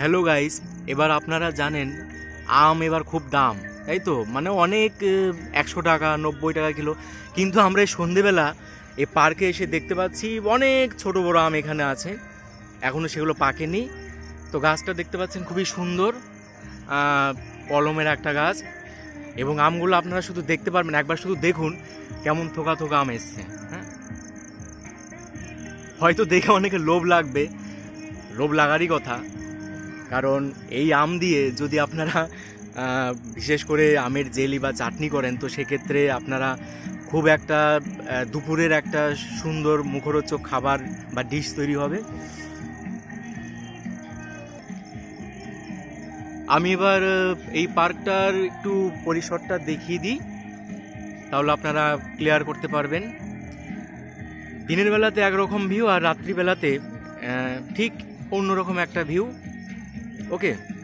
Hello guys এবার আপনারা জানেন, আম এবার খুব দাম, তাই তো? মানে অনেক একশো টাকা, নব্বই টাকা কিলো। কিন্তু আমরা এই সন্ধেবেলা এই পার্কে এসে দেখতে পাচ্ছি অনেক ছোট বড় আম এখানে আছে। এখনও সেগুলো পাকেনি। তো গাছটা দেখতে পাচ্ছেন খুবই সুন্দর কলমের একটা গাছ। এবং আমগুলো আপনারা শুধু দেখতে পারবেন, একবার শুধু দেখুন কেমন থোকা থোকা আম এসছে হ্যাঁ? হয়তো দেখে অনেকে লোভ লাগবে, লোভ লাগারই কথা। কারণ এই আম দিয়ে যদি আপনারা বিশেষ করে আমের জেলি বা চাটনি করেন, তো সেক্ষেত্রে আপনারা খুব একটা দুপুরের একটা সুন্দর মুখরোচক খাবার বা ডিশ তৈরি হবে। আমি এবার এই পার্কটার একটু পরিসরটা দেখিয়ে দিই। তাহলে আপনারা ক্লিয়ার করতে পারবেন। দিনের বেলাতে একরকম ভিউ আর রাত্রিবেলাতে ঠিক অন্যরকম একটা ভিউ okay.